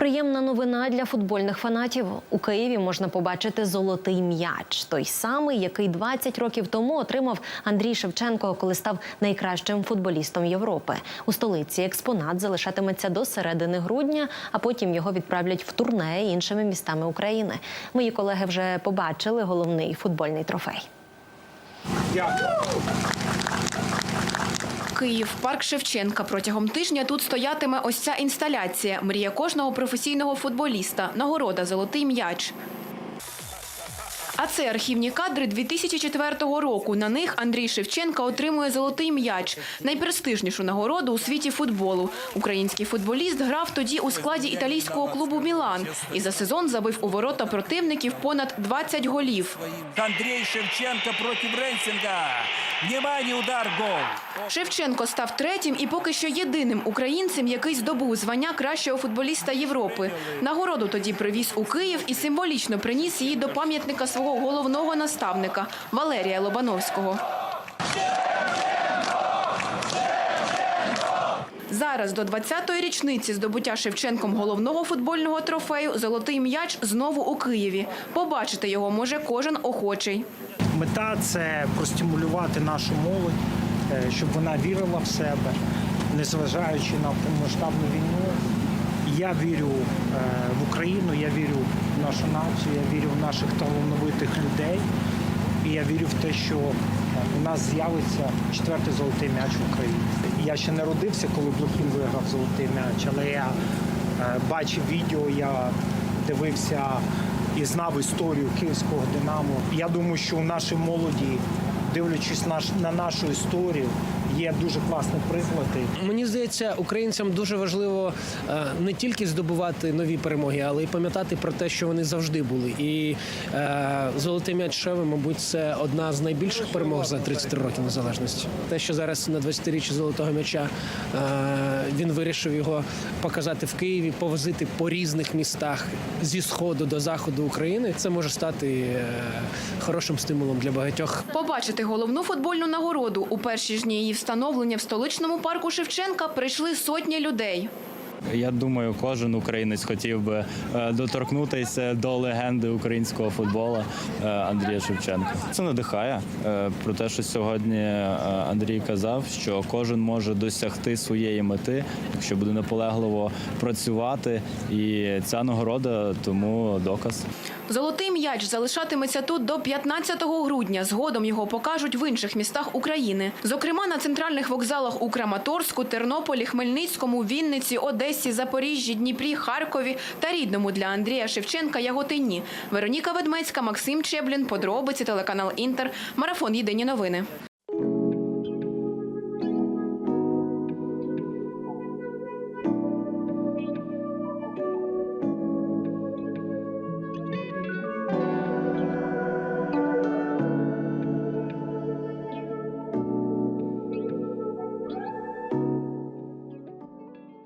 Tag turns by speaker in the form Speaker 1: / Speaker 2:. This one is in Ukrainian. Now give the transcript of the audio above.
Speaker 1: Приємна новина для футбольних фанатів. У Києві можна побачити золотий м'яч, той самий, який 20 років тому отримав Андрій Шевченко, коли став найкращим футболістом Європи. У столиці експонат залишатиметься до середини грудня, а потім його відправлять в турне іншими містами України. Мої колеги вже побачили головний футбольний трофей.
Speaker 2: Київ, парк Шевченка. Протягом тижня тут стоятиме ось ця інсталяція. Мрія кожного професійного футболіста. Нагорода Золотий м'яч. А це архівні кадри 2004 року. На них Андрій Шевченка отримує золотий м'яч, найпрестижнішу нагороду у світі футболу. Український футболіст грав тоді у складі італійського клубу Мілан і за сезон забив у ворота противників понад 20 голів.
Speaker 3: Андрей Шевченко против Ренсинга. Внимание, удар, гол.
Speaker 2: Шевченко став третім і поки що єдиним українцем, який здобув звання кращого футболіста Європи. Нагороду тоді привіз у Київ і символічно приніс її до пам'ятника свого головного наставника Валерія Лобановського. Зараз до 20-ї річниці здобуття Шевченком головного футбольного трофею Золотий м'яч знову у Києві. Побачити його може кожен охочий.
Speaker 4: Мета це простимулювати нашу молодь, е, щоб вона вірила в себе, незважаючи на повномасштабну війну. Я вірю е, в Україну, я вірю в нашу націю, я вірю в наших талановитих людей. І я вірю в те, що е, у нас з'явиться четвертий золотий м'яч в Україні. Я ще не родився, коли Блохін виграв золотий м'яч, але я е, бачив відео, я дивився і знав історію київського Динамо. Я думаю, що у нашій молоді, дивлячись на нашу історію, є дуже класні приклади.
Speaker 5: Мені здається, українцям дуже важливо е, не тільки здобувати нові перемоги, але й пам'ятати про те, що вони завжди були. І е, золотий м'яч Шеви, мабуть, це одна з найбільших перемог за 33 роки незалежності. Те, що зараз на 20-річчі золотого м'яча е, він вирішив його показати в Києві, повозити по різних містах зі сходу до заходу України. Це може стати е, хорошим стимулом для багатьох
Speaker 2: Побачити головну футбольну нагороду у перші ж дні її встановлення в столичному парку Шевченка прийшли сотні людей.
Speaker 6: Я думаю, кожен українець хотів би е, доторкнутися до легенди українського футболу е, Андрія Шевченка. Це надихає е, про те, що сьогодні Андрій казав, що кожен може досягти своєї мети, якщо буде наполегливо працювати. І ця нагорода тому доказ.
Speaker 2: Золотий м'яч залишатиметься тут до 15 грудня. Згодом його покажуть в інших містах України. Зокрема, на центральних вокзалах у Краматорську, Тернополі, Хмельницькому, Вінниці, Одесі, Запоріжжі, Дніпрі, Харкові та рідному для Андрія Шевченка Яготині. Вероніка Ведмецька, Максим Чеблін, подробиці, телеканал Інтер, марафон Єдині новини.